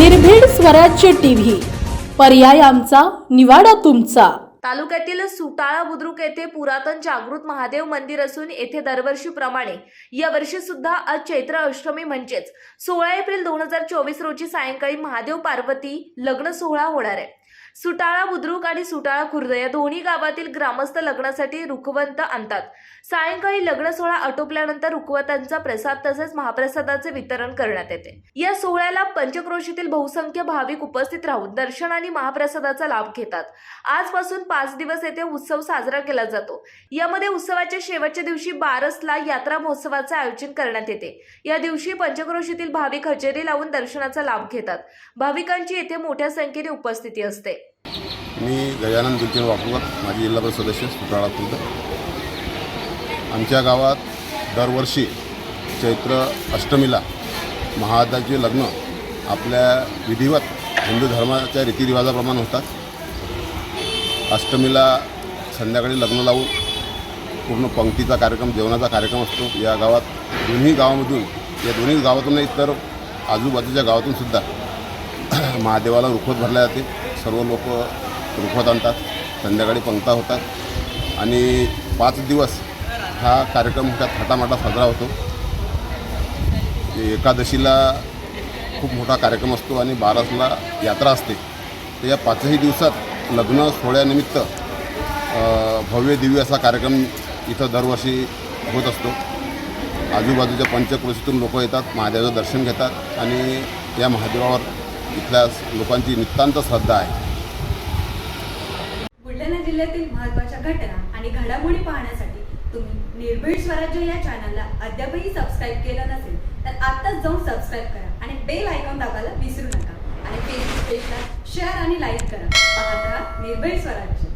स्वराज्य टीव्ही. पर्याय आमचा निवाडा तुमचा. तालुक्यातील सुटाळा बुद्रुक येथे पुरातन जागृत महादेव मंदिर असून येथे दरवर्षीप्रमाणे यावर्षी सुद्धा आज चैत्र अष्टमी म्हणजेच सोळा एप्रिल दोन हजार चोवीस रोजी सायंकाळी महादेव पार्वती लग्न सोहळा होणार आहे. सुटाळा बुद्रुक आणि सुटाळा खुर्द या दोन्ही गावातील ग्रामस्थ लग्नासाठी रुखवंत आणतात. सायंकाळी लग्न सोहळा आटोपल्यानंतर रुखवतांचा प्रसाद तसेच महाप्रसादाचे वितरण करण्यात येते. या सोहळ्याला पंचक्रोशीतील बहुसंख्य भाविक उपस्थित राहून दर्शन आणि महाप्रसादाचा लाभ घेतात. आजपासून पाच दिवस येथे उत्सव साजरा केला जातो. यामध्ये उत्सवाच्या शेवटच्या दिवशी बारसला यात्रा महोत्सवाचे आयोजन करण्यात येते. या दिवशी पंचक्रोशीतील भाविक हजेरी लावून दर्शनाचा लाभ घेतात. भाविकांची येथे मोठ्या संख्येने उपस्थिती असते. मी गजानन दुलचंद वापरकर माजी जिल्हा परिषद सदस्य सुटाळा खुर्द. आमच्या गावात दरवर्षी चैत्र अष्टमीला महादाचे लग्न आपल्या विधिवत हिंदू धर्माच्या रीतिरिवाजाप्रमाणे होतात. अष्टमीला संध्याकाळी लग्न लावून पूर्ण पंक्तीचा कार्यक्रम जेवणाचा कार्यक्रम असतो. या गावात दोन्ही गावामधून या दोन्ही गावातून नाही तर आजूबाजूच्या गावातून सुद्धा महादेवाला रुखवत भरल्या जाते. सर्व लोक रुखवत आणतात संध्याकाळी पंक्ता होतात आणि पाच दिवस हा कार्यक्रम मोठ्या थाटामाटा साजरा होतो. एकादशीला खूप मोठा कार्यक्रम असतो आणि बारासला यात्रा असते. तर या पाचही दिवसात लग्न सोहळ्यानिमित्त भव्य दिव्य असा कार्यक्रम इथं दरवर्षी होत असतो. आजूबाजूच्या पंचक्रोशीतून लोक येतात महादेवाचं दर्शन घेतात आणि या महादेवावर इथल्या लोकांची नितांत श्रद्धा आहे. बुलढाणा जिल्ह्यातील महत्त्वाच्या घटना आणि घडामोडी पाहण्यासाठी तुम्ही निर्भीड स्वराज्य या चॅनलला अद्यापही सबस्क्राईब केलं नसेल तर आत्ताच जाऊन सबस्क्राईब करा आणि बेल आयकॉन दाबायला विसरू नका. आणि फेसबुक पेजला शेअर आणि लाईक करा. पाहत राहा निर्भीड स्वराज्य.